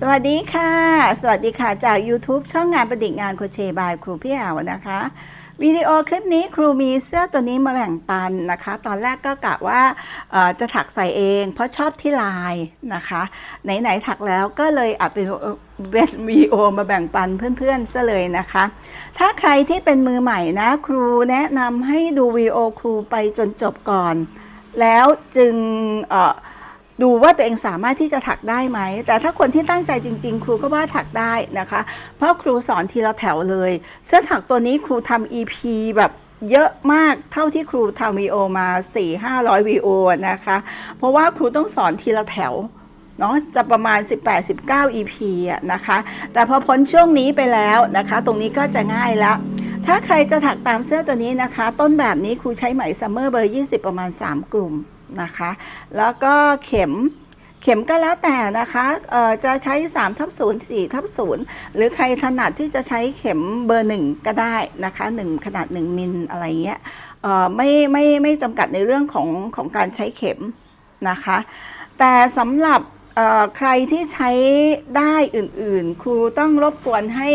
สวัสดีค่ะ สวัสดีค่ะจาก YouTube ช่องงานประดิษฐ์งานโคเชบายครูพี่แอวนะคะ วิดีโอคลิปนี้ครูมีเสื้อตัวนี้มาแบ่งปันนะคะ ตอนแรกก็กะว่าจะถักใส่เอง เพราะชอบที่ลายนะคะ ไหนๆถักแล้วก็เลยอัดเป็นเป็นวีโอมาแบ่งปันเพื่อนๆซะเลยนะคะ ถ้าใครที่เป็นมือใหม่นะครูแนะนำให้ดูวีโอครูไปจนจบก่อน แล้วจึงเอ่อ ดูว่าตัวเองสามารถที่จะถักได้ไหม แต่ถ้าคนที่ตั้งใจจริง ๆ ครูก็ว่าถักได้นะคะ เพราะครูสอนทีละแถวเลย เสื้อถักตัวนี้ครูทำ EP แบบเยอะมากเท่าที่ครูทำวีโอมา 4-500วีโอนะคะ เพราะว่าครูต้องสอนทีละแถวเนาะจะประมาณ 18-19 EP อะนะคะ แต่พอพ้นช่วงนี้ไปแล้วนะคะ ตรงนี้ก็จะง่ายละถ้าใครจะถักตามเสื้อตัวนี้นะคะ ต้นแบบนี้ครูใช้ไหมซัมเมอร์เบอร์ 20 ประมาณ 3 กลุ่ม นะคะ แล้วก็เข็มเข็มก็แล้วแต่นะคะจะใช้3ทับ0 4ทับ0หรือใครถนัดที่จะใช้เข็มเบอร์1ก็ได้นะคะ1ขนาด 1 มิลอะไรเงี้ยไม่ไม่ไม่จำกัดในเรื่องของของการใช้เข็มนะคะ แต่สำหรับใครที่ใช้ได้อื่นๆ ครูต้องรบกวนให้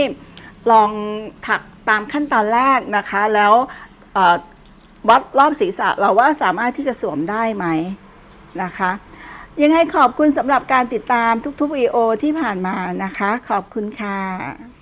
ลองถักตามขั้นตอนแรกนะคะแล้ว วัดรอบศีรษะเราว่าสามารถที่จะสวมได้ไหมนะคะ ยังไงขอบคุณสำหรับการติดตามทุกๆวีดีโอที่ผ่านมานะคะ ขอบคุณค่ะ